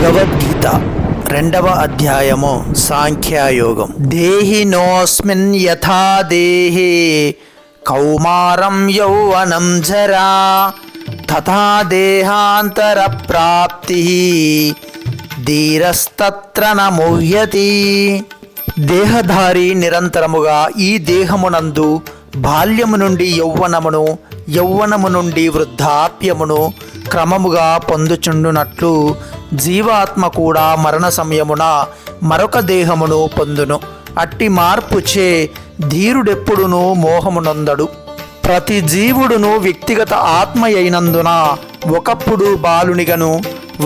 భగవద్గీత రెండవ అధ్యాయము సాంఖ్యాయోగం. దేహినోస్మిన్ యథా దేహే కౌమారం యౌవనం జరా తథా దేహాంతర ప్రాప్తి ధీరస్తత్ర నమోహ్యతి. దేహధారి నిరంతరముగా ఈ దేహమునందు బాల్యము నుండి యౌవనమును యౌవనము నుండి వృద్ధాప్యమును క్రమముగా పొందుచుండునట్లు జీవాత్మ కూడా మరణ సమయమున మరొక దేహమును పొందును. అట్టి మార్పుచే ధీరుడెప్పుడునూ మోహమునందడు. ప్రతి జీవుడును వ్యక్తిగత ఆత్మ అయినందున ఒకప్పుడు బాలునిగను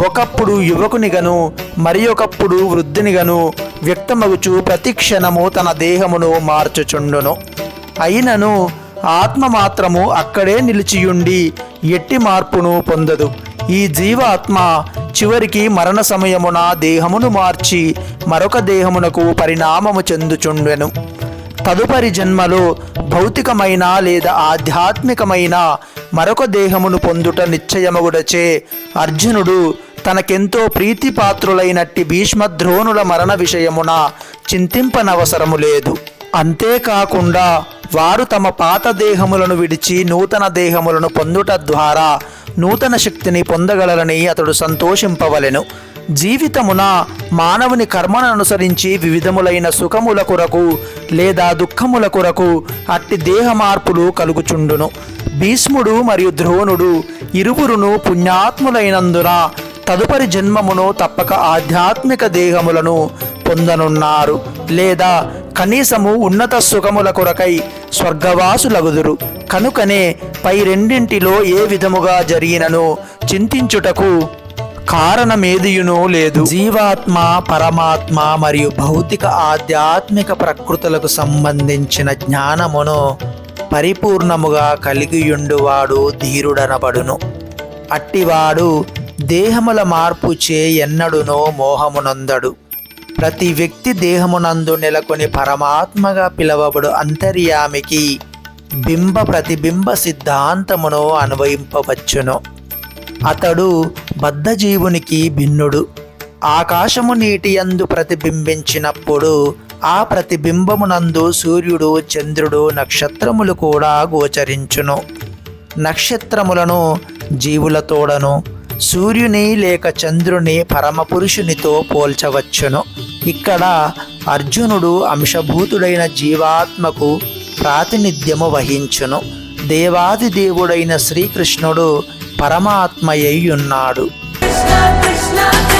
ఒకప్పుడు యువకునిగను మరి ఒకప్పుడు వృద్ధునిగను వ్యక్తమగుచు ప్రతి క్షణము తన దేహమును మార్చుచుండును. అయినను ఆత్మ మాత్రము అక్కడే నిలిచియుండి ఎట్టి మార్పును పొందదు. ఈ జీవాత్మ చివరికి మరణ సమయమున దేహమును మార్చి మరొక దేహమునకు పరిణామము చెందుచుండెను. తదుపరి జన్మలో భౌతికమైన లేదా ఆధ్యాత్మికమైన మరొక దేహమును పొందుట నిశ్చయమగుడచే అర్జునుడు తనకెంతో ప్రీతిపాత్రులైనట్టి భీష్మద్రోణుల మరణ విషయమున చింతింపనవసరము లేదు. అంతేకాకుండా వారు తమ పాత దేహములను విడిచి నూతన దేహములను పొందుట ద్వారా నూతన శక్తిని పొందగలరని అతడు సంతోషింపవలెను. జీవితమున మానవుని కర్మను అనుసరించి వివిధములైన సుఖముల కొరకు లేదా దుఃఖముల కొరకు అట్టి దేహ మార్పులు కలుగుచుండును. భీష్ముడు మరియు ద్రోణుడు ఇరువురును పుణ్యాత్ములైనందున తదుపరి జన్మమును తప్పక ఆధ్యాత్మిక దేహములను పొందనున్నారు. లేదా కనీసము ఉన్నత సుఖముల కొరకై స్వర్గవాసులగుదురు. కనుకనే పై రెండింటిలో ఏ విధముగా జరిగినను చింతించుటకు కారణమేదియునో లేదు. జీవాత్మ పరమాత్మ మరియు భౌతిక ఆధ్యాత్మిక ప్రకృతులకు సంబంధించిన జ్ఞానమును పరిపూర్ణముగా కలిగియుండువాడు ధీరుడనబడును. అట్టివాడు దేహముల మార్పు చే ఎన్నడునో మోహమునందడు. ప్రతి వ్యక్తి దేహమునందు నెలకొని పరమాత్మగా పిలవబడు అంతర్యామికి బింబ ప్రతిబింబ సిద్ధాంతమును అన్వయింపవచ్చును. అతడు బద్ధజీవునికి భిన్నుడు. ఆకాశము నీటి యందు ప్రతిబింబించినప్పుడు ఆ ప్రతిబింబమునందు సూర్యుడు చంద్రుడు నక్షత్రములు కూడా గోచరించును. నక్షత్రములను జీవులతోడను సూర్యుని లేక చంద్రుని పరమపురుషునితో పోల్చవచ్చును. ఇక్కడ అర్జునుడు అంశభూతుడైన జీవాత్మకు ప్రాతినిధ్యము వహించును. దేవాది దేవుడైన శ్రీకృష్ణుడు పరమాత్మయ్యున్నాడు Krishna